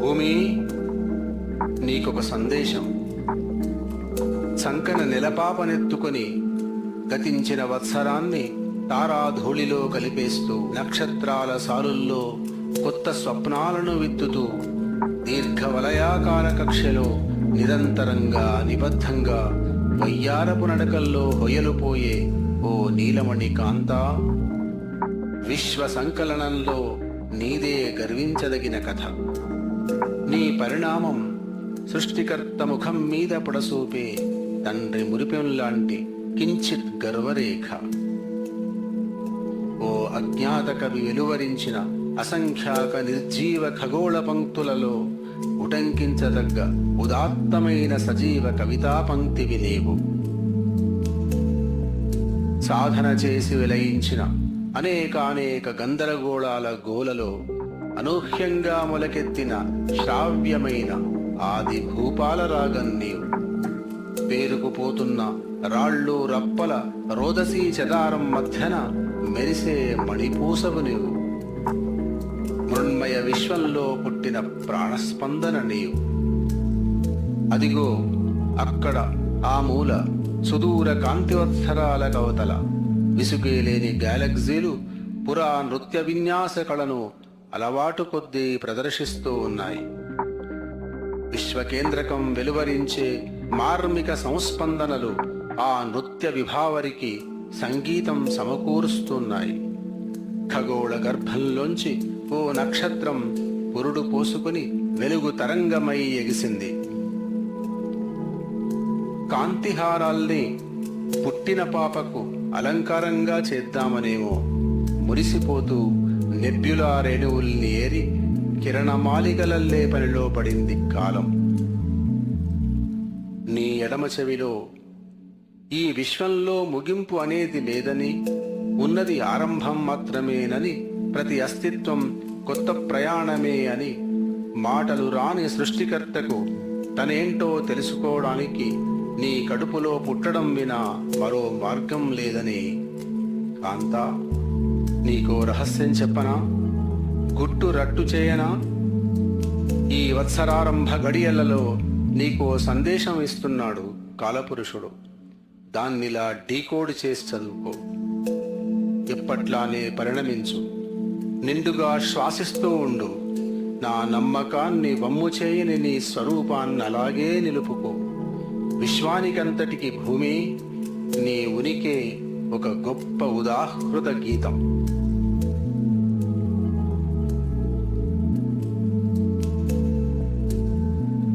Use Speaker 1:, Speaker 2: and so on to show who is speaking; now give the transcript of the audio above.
Speaker 1: భూమి నీకొక సందేశం. సంకన నెలపాపనెత్తుకొని గతించిన వత్సరాన్ని తారాధూళిలో కలిపేస్తూ నక్షత్రాల సాలుల్లో కొత్త స్వప్నాలను విత్తుతూ దీర్ఘ వలయాకార కక్షలో నిరంతరంగా నిబద్ధంగా వయ్యారపు నడకల్లో హొయలుపోయే ఓ నీలమణి కాంతా. విశ్వ సంకలనంలో నీదే గర్వించదగిన కథ. నీ పరిణామం సృష్టికర్త ముఖం మీద పొడసూపే తండ్రి మురిపెం లాంటి కించిత్ గర్వరేఖ. ఓ అజ్ఞాత కవి వెలువరించిన అసంఖ్యాక నిర్జీవ ఖగోళ పంక్తులలో ఉటంకించదగ్గ ఉదాత్తమైన సజీవ కవితా పంక్తివి నీవు సాధన చేసి వెలయించిన అనేకానేక గందరగోళాల గోలలో అనూహ్యంగా మొలకెత్తిన శ్రావ్యమైన ఆది భూపాల రాగం నీవు పేరుకుపోతున్న రాళ్ళు రప్పల రోదసీ చదారం మధ్యన మెరిసే మణిపూసవు నీవు మృణ్మయ విశ్వంలో పుట్టిన ప్రాణస్పందన నీవు అదిగో అక్కడ ఆ మూల సుదూర కాంతివత్సరాల కవతల. విసుగేలేని గ్యాలక్సీలు పురా నృత్య విన్యాస కళను అలవాటు కొద్దీ ప్రదర్శిస్తూ ఉన్నాయి. విశ్వకేంద్రకం వెలువరించే మార్మిక సంస్పందనలు ఆ నృత్య విభావరికి సంగీతం సమకూరుస్తున్నాయి. ఖగోళ గర్భంలోంచి ఓ నక్షత్రం పురుడు పోసుకుని వెలుగు తరంగమై ఎగిసింది. కాంతిహారాల్ని పుట్టిన పాపకు అలంకారంగా చేద్దామనేమో మురిసిపోతూ నెబ్యులా రేణువుల్ని ఏరి కిరణమాలికలల్లే పనిలో పడింది కాలం. నీ ఎడమ చెవిలో ఈ విశ్వంలో ముగింపు అనేది లేదని ఉన్నది ఆరంభం మాత్రమేనని ప్రతి అస్తిత్వం కొత్త ప్రయాణమే అని మాటలు రాని సృష్టికర్తకు తనేంటో తెలుసుకోవడానికి నీ కడుపులో పుట్టడం వినా మరో మార్గం లేదని. కాంతా నీకో రహస్యం చెప్పనా? గుట్టు రట్టు చేయనా? ఈ వత్సరారంభ గడియలలో నీకో సందేశం ఇస్తున్నాడు కాలపురుషుడు. దాన్నిలా డీకోడ్ చేసి చదువుకో. ఎప్పట్లానే పరిణమించు. నిండుగా శ్వాసిస్తూ ఉండు. నా నమ్మకాన్ని వమ్ము చేయని నీ స్వరూపాన్ని అలాగే నిలుపుకో. విశ్వానికంతటికి భూమి నీ ఉనికి ఒక గొప్ప ఉదాహృత గీతం.